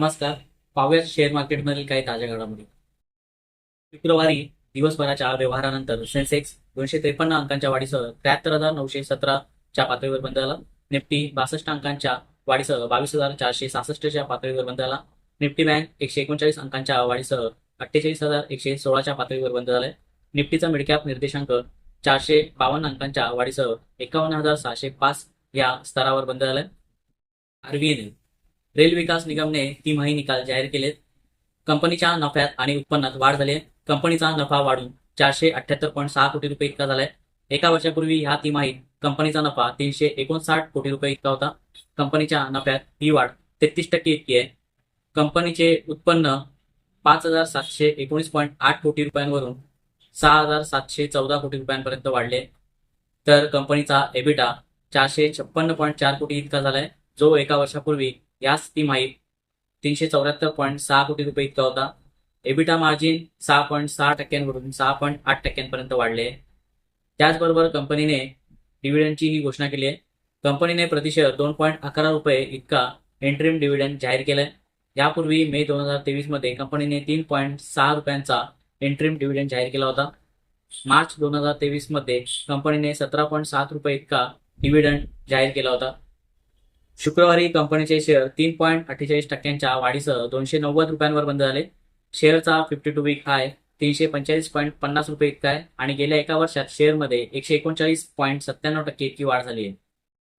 नमस्कार. पाहूयात शेअर मार्केटमधील काही ताज्या घडामोडी. शुक्रवारी दिवसभराच्या व्यवहारानंतर सेन्सेक्स दोनशे त्रेपन्न अंकांच्या वाढीसह त्र्याहत्तर हजार नऊशे सतराच्या पातळीवर बंद झाला. निफ्टी बासष्ट अंकांच्या वाढीसह बावीस हजार चारशे सहासष्टच्या पातळीवर बंद झाला. निफ्टी बँक एकशे एकोणचाळीस अंकांच्या वाढीसह अठ्ठेचाळीस हजार एकशे सोळाच्या पातळीवर बंद झालाय. निफ्टीचा मिडकॅप निर्देशांक चारशे बावन्न अंकांच्या वाढीसह एकावन्न हजार सहाशे पाच या स्तरावर बंद झालाय. आरबीआयने रेल विकास निगमने तिमाही निकाल जाहीर केलेत. कंपनीच्या नफ्यात आणि उत्पन्नात वाढ झाली आहे. कंपनीचा नफा वाढून चारशे अठ्याहत्तर पॉईंट सहा कोटी रुपये इतका झालाय. एका वर्षापूर्वी ह्या तिमाहीत कंपनीचा नफा तीनशे एकोणसाठ कोटी रुपये इतका होता. कंपनीच्या नफ्यात ही वाढ तेहतीस टक्के इतकी आहे. कंपनीचे उत्पन्न पाच हजार सातशे एकोणीस पॉईंट आठ कोटी रुपयांवरून सहा हजार सातशे चौदा कोटी रुपयांपर्यंत वाढले. तर कंपनीचा एबिटा चारशे छप्पन्न पॉईंट चार कोटी इतका झालाय. जो एका वर्षापूर्वी याच तिमाहीत तीनशे चौऱ्याहत्तर पॉईंट सहा कोटी रुपये इतका होता. एबिटा मार्जिन सहा पॉईंट सहा टक्क्यांवरून सहा पॉईंट आठ टक्क्यांपर्यंत वाढले. त्याचबरोबर कंपनीने डिव्हिडंडची ही घोषणा केली आहे. कंपनीने प्रतिशेअर दोन पॉईंट अकरा रुपये इतका एंट्रीम डिव्हिडंड जाहीर केलाय. यापूर्वी मे दोन हजार तेवीसमध्ये कंपनीने तीन पॉईंट सहा रुपयांचा एंट्रीम डिव्हिडंड जाहीर केला होता. मार्च दोन हजार तेवीसमध्ये कंपनीने सतरा पॉईंट सात रुपये इतका डिव्हिडंड जाहीर केला होता. शुक्रवारी कंपनीचे शेअर तीन पॉईंट अठ्ठेचाळीस टक्क्यांच्या वाढीसह दोनशे नव्वद रुपयांवर बंद झाले. शेअरचा फिफ्टी टू वीक हाय तीनशे पंचेचाळीस पॉईंट पन्नास रुपये इतका आहे आणि गेल्या एका वर्षात शेअरमध्ये एकशे एकोणचाळीस पॉईंट सत्त्याण्णव टक्के इतकी वाढ झाली आहे.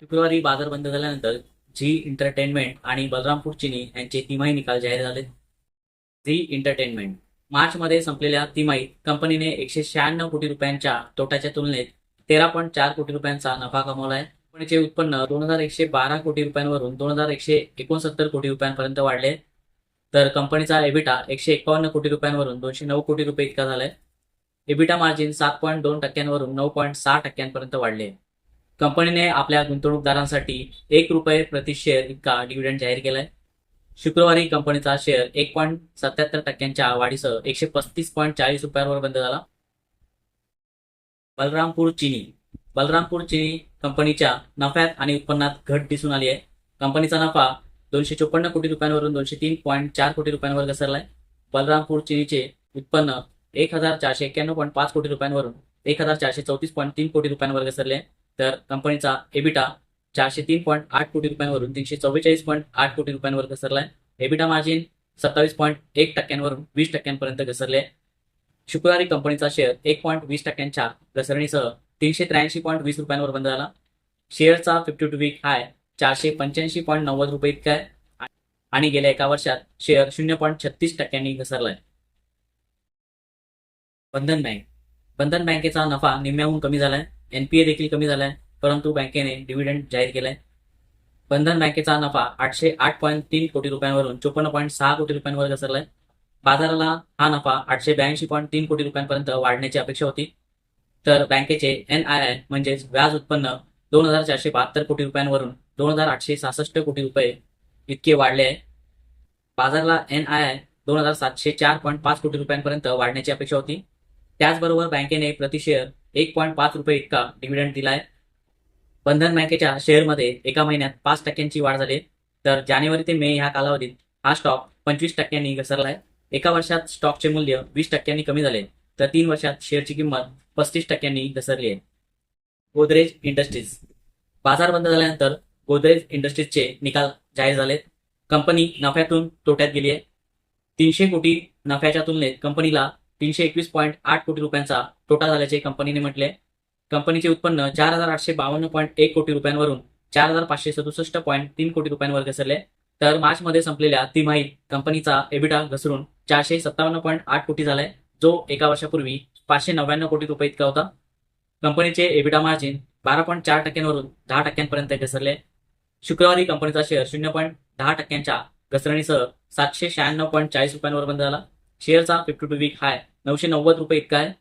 शुक्रवारी बाजार बंद झाल्यानंतर झी एंटरटेनमेंट आणि बलरामपूर चिनी यांचे तिमाही निकाल जाहीर झाले. झी एंटरटेनमेंट मार्चमध्ये संपलेल्या तिमाहीत कंपनीने एकशे शहाण्णव कोटी रुपयांच्या तोट्याच्या तुलनेत तेरा पॉईंट चार कोटी रुपयांचा नफा कमवला आहे. कंपनीचे उत्पन्न दोन हजार एकशे बारा कोटी रुपयांवरून दोन हजार एकशे एकोणसत्तर कोटी रुपयांपर्यंत वाढले. तर कंपनीचा एबिटा एकशे एकावन्न कोटी रुपयांवरून दोनशे नऊ कोटी रुपये इतका झालाय. एबिटा मार्जिन सात पॉईंट दोन टक्क्यांवरून नऊ पॉईंट सहा टक्क्यांपर्यंत वाढले. कंपनीने आपल्या गुंतवणूकदारांसाठी एक रुपये प्रति शेअर इतका डिव्हिडंड जाहीर केलाय. शुक्रवारी कंपनीचा शेअर एक पॉईंट सत्याहत्तर टक्क्यांच्या वाढीसह एकशे पस्तीस पॉईंट चाळीस रुपयांवर बंद झाला. बलरामपूर चिनी. बलरामपूर चिनी कंपनीच्या नफ्यात आणि उत्पन्नात घट दिसून आली आहे. कंपनीचा नफा दोनशे चोपन्न कोटी रुपयांवरून दोनशे तीन पॉईंट चार कोटी रुपयांवर घसरलाय. बलरामपूर चिनीचे उत्पन्न एक हजार चारशे एक्क्याण्णव पॉईंट पाच कोटी रुपयांवरून एक हजार चारशे चौतीस पॉईंट तीन कोटी रुपयांवर घसरले तर कंपनीचा एबिटा चारशे तीन पॉईंट आठ कोटी रुपयांवरून तीनशे चव्वेचाळीस पॉईंट आठ कोटी रुपयांवर घसरलाय. एबिटा मार्जिन सत्तावीस पॉईंट एक टक्क्यांवरून वीस टक्क्यांपर्यंत घसरले शुक्रवारी कंपनीचा शेअर एक पॉईंट वीस टक्क्यांच्या घसरणीसह तीनशे त्र्याऐंशी पॉईंट वीस रुपयांवर बंद झाला शेअरचा फिफ्टी टू वीक हाय चारशे पंच्याऐंशी पॉईंट नव्वद रुपये इतका आहे. आणि गेल्या एका वर्षात शेअर शून्य पॉईंट छत्तीस टक्क्यांनी घसरलाय. बंधन बँक. बंधन बँकेचा नफा निम्म्याहून कमी झालाय. एनपीए देखील कमी झालाय परंतु बँकेने डिव्हिडंड जाहीर केलाय. बंधन बँकेचा नफा आठशे आठ पॉईंट तीन कोटी रुपयांवरून चोपन्न पॉईंट सहा कोटी रुपयांवर घसरलाय. बाजाराला हा नफा आठशे ब्याऐंशी पॉईंट तीन कोटी रुपयांपर्यंत वाढण्याची अपेक्षा होती. तर बँकेचे एन आय आय म्हणजेच व्याज उत्पन्न दोन हजार चारशे बहात्तर कोटी रुपयांवरून दोन हजार आठशे सहासष्ट कोटी रुपये इतके वाढले आहे. बाजाराला एन आय आय दोन हजार सातशे चार पॉईंट पाच कोटी रुपयांपर्यंत वाढण्याची अपेक्षा होती. त्याचबरोबर बँकेने प्रति शेअर एक पॉईंट पाच रुपये इतका डिव्हिडंड दिलाय. बंधन बँकेच्या शेअरमध्ये एका महिन्यात पाच टक्क्यांची वाढ झाली तर जानेवारी ते मे ह्या कालावधीत हा स्टॉक पंचवीस टक्क्यांनी घसरलाय. एका वर्षात स्टॉकचे मूल्य वीस टक्क्यांनी कमी झाले. तर तीन वर्षात शेअरची किंमत पस्तीस टक्क्यांनी घसरली आहे. गोदरेज इंडस्ट्रीज. बाजार बंद झाल्यानंतर गोदरेज इंडस्ट्रीजचे निकाल जाहीर झालेत. कंपनी नफ्यातून तोट्यात गेली आहे. तीनशे कोटी नफ्याच्या तुलनेत कंपनीला तीनशे एकवीस पॉईंट आठ कोटी रुपयांचा तोटा झाल्याचे कंपनीने म्हटले कंपनीचे उत्पन्न चार हजार आठशे बावन्न पॉईंट एक कोटी रुपयांवरून चार हजार पाचशे सदुसष्ट पॉईंट तीन कोटी रुपयांवर घसरले तर मार्चमध्ये संपलेल्या तिमाहीत कंपनीचा एबिटा घसरून चारशे सत्तावन्न पॉईंट आठ कोटी झालाय जो एका वर्षापूर्वी पाचशे नव्याण्णव कोटी रुपये इतका होता. कंपनीचे एबिटा मार्जिन बारा पॉईंट चार टक्क्यांवरून दहा टक्क्यांपर्यंत घसरले. शुक्रवारी कंपनीचा शेअर शून्य पॉईंट दहा टक्क्यांच्या घसरणीसह सातशे शहाण्णव पॉईंट चाळीस रुपयांवर बंद झाला. शेअरचा फिफ्टी टू वीक हाय नऊशे नव्वद रुपये इतका आहे.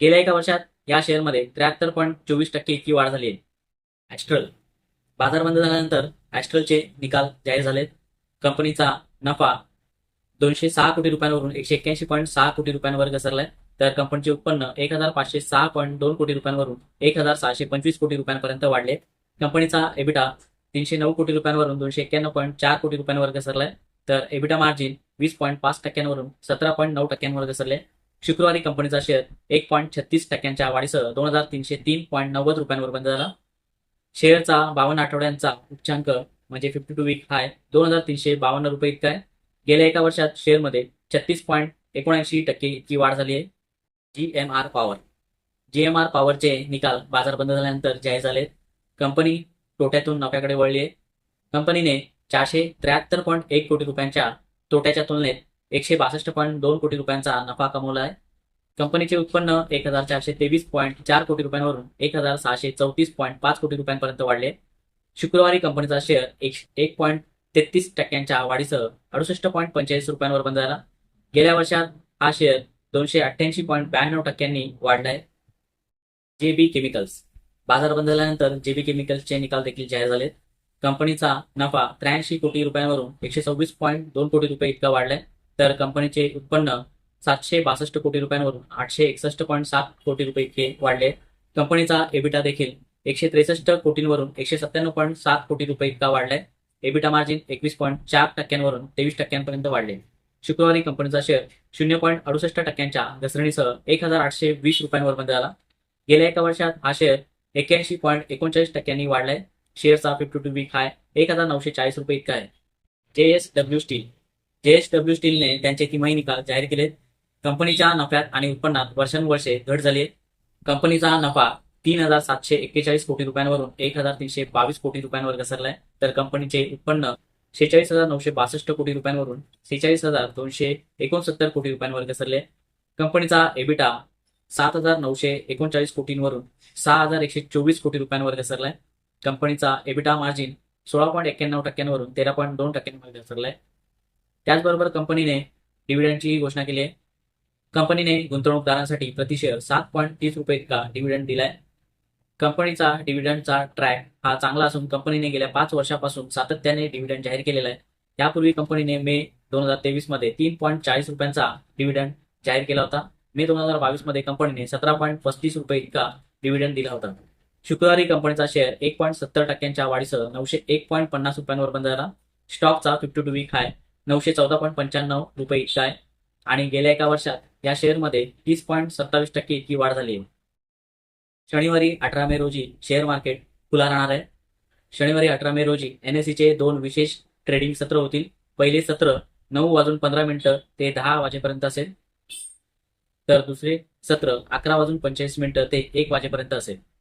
गेल्या एका वर्षात या शेअरमध्ये त्र्याहत्तर पॉईंट चोवीस टक्के इतकी वाढ झाली आहे. ॲस्ट्रल बाजार बंद झाल्यानंतर ॲस्ट्रलचे निकाल जाहीर झालेत. कंपनीचा नफा दोनशे सहा कोटी रुपयांवरून एकशे एक्क्याऐंशी पॉईंट सहा कोटी रुपयांवर घसरलाय. तर कंपनीचे उत्पन्न एक हजार पाचशे सहा पॉईंट दोन कोटी रुपयांवरून एक हजार सहाशे पंचवीस कोटी रुपयांपर्यंत वाढले. कंपनीचा एबिटा तीनशे नऊ कोटी रुपयांवरून दोनशे एक्क्याण्णव पॉईंट चार कोटी रुपयांवर घसरलाय तर एबिटा मार्जिन वीस पॉईंट पाच टक्क्यांवरून सतरा पॉईंट नऊ टक्क्यांवर घसरले शुक्रवारी कंपनीचा शेअर एक पॉईंट छत्तीस टक्क्यांच्या वाढीसह दोन हजार तीनशे तीन पॉईंट नव्वद रुपयांवर बंद झाला शेअरचा बावन्न आठवड्यांचा उच्चांक म्हणजे फिफ्टी टू वीक हाय दोन हजार तीनशे बावन्न रुपये इतका आहे. गेल्या एका वर्षात शेअरमध्ये छत्तीस पॉईंट एकोणऐंशी टक्के इतकी वाढ झाली आहे. G M R power G M R पॉवरचे निकाल बाजार बंद झाल्यानंतर जाहीर झाले. कंपनी तोट्यातून नफ्याकडे वळली आहे. कंपनीने चारशे त्र्याहत्तर पॉईंट एक कोटी रुपयांच्या तोट्याच्या तुलनेत एकशे बासष्ट पॉईंट दोन कोटी रुपयांचा नफा कमवला आहे. कंपनीचे उत्पन्न एक हजार चारशे तेवीस पॉईंट चार कोटी रुपयांवरून एक हजार सहाशे चौतीस पॉईंट पाच कोटी रुपयांपर्यंत वाढले. शुक्रवारी कंपनीचा शेअर एक एक पॉईंट तेहतीस टक्क्यांच्या वाढीसह अडुसष्ट पॉईंट पंचेचाळीस रुपयांवर बंद झाला. गेल्या वर्षात हा शेअर दोनशे अठ्ठ्याऐंशी पॉईंट ब्याण्णव टक्क्यांनी वाढलाय. जे बी केमिकल्स बाजार बंद झाल्यानंतर जे बी केमिकल्सचे निकाल देखील जाहीर झालेत. कंपनीचा नफा त्र्याऐंशी कोटी रुपयांवरून एकशे सव्वीस पॉईंट दोन कोटी रुपये इतका वाढलाय. तर कंपनीचे उत्पन्न सातशे बासष्ट कोटी रुपयांवरून आठशे एकसष्ट पॉईंट सात कोटी रुपये इतके वाढले. कंपनीचा एबिटा देखील एकशे त्रेसष्ट कोटींवरून एकशे सत्त्याण्णव पॉईंट सात कोटी रुपये इतका वाढलाय. एबिटा मार्जिन एकवीस पॉईंट चार टक्क्यांवरून तेवीस टक्क्यांपर्यंत वाढले. शुक्रवारी कंपनीचा शेअर शून्य पॉईंट अडुसष्ट टक्क्यांच्या घसरणीसह एक हजार आठशे वीस रुपयांवर बंद झाला. गेल्या एका वर्षात हा शेअर एक्क्याऐंशी पॉईंट एकोणचाळीस टक्क्यांनी वाढलाय. शेअरचा फिफ्टी टू वीक हाय एक हजार नऊशे चाळीस रुपये इतका आहे. J S W steel J S W स्टीलने त्यांचे तिमाही निकाल जाहीर केलेत. कंपनीच्या नफ्यात आणि उत्पन्नात वर्षानुवर्षे घट झाली आहे. कंपनीचा नफा तीन हजार सातशे एक्केचाळीस कोटी रुपयांवरून एक हजार तीनशे बावीस कोटी रुपयांवर घसरलाय. तर कंपनीचे उत्पन्न शेहेचाळीस हजार नऊशे बासष्ट कोटी रुपयांवरून सेहेचाळीस हजार दोनशे एकोणसत्तर कोटी रुपयांवर घसरले कंपनीचा एबिटा सात हजार नऊशे एकोणचाळीस कोटींवरून सहा हजार एकशे चोवीस कोटी रुपयांवर घसरलाय कंपनीचा एबिटा मार्जिन सोळा पॉईंट एक्क्याण्णव टक्क्यांवरून तेरा पॉईंट दोन टक्क्यांवर घसरलाय त्याचबरोबर कंपनीने डिव्हिडंडची घोषणा केली आहे. कंपनीने गुंतवणूकदारांसाठी प्रतिशेअर सात पॉईंट तीस रुपये इतका डिव्हिडंड दिलाय. कंपनीचा डिव्हिडंडचा ट्रॅक हा चांगला असून कंपनीने गेल्या पाच वर्षापासून सातत्याने डिव्हिडंड जाहीर केलेला आहे. यापूर्वी कंपनीने मे दोन हजार तेवीसमध्ये तीन पॉईंट चाळीस रुपयांचा डिव्हिडंड जाहीर केला होता. मे दोन हजार बावीसमध्ये कंपनीने सतरा पॉईंट पस्तीस रुपये इतका डिव्हिडंड दिला होता. शुक्रवारी कंपनीचा शेअर एक पॉईंट सत्तर टक्क्यांच्या वाढीसह नऊशे एक पॉईंट पन्नास रुपयांवर बंद झाला. स्टॉकचा फिफ्टी टू वीक हाय नऊशे चौदा पॉईंट पंच्याण्णव रुपये इतका आहे. आणि गेल्या एका वर्षात या शेअरमध्ये तीस पॉईंट सत्तावीस टक्के इतकी वाढ झाली आहे. शनिवारी अठरा मे रोजी शेअर मार्केट खुला राहणार आहे. शनिवारी अठरा मे रोजी एनएससीचे दोन विशेष ट्रेडिंग सत्र होतील. पहिले सत्र नऊ वाजून पंधरा मिनिटं ते दहा वाजेपर्यंत असेल. तर दुसरे सत्र अकरा वाजून पंचेचाळीस मिनिटं ते एक वाजेपर्यंत असेल.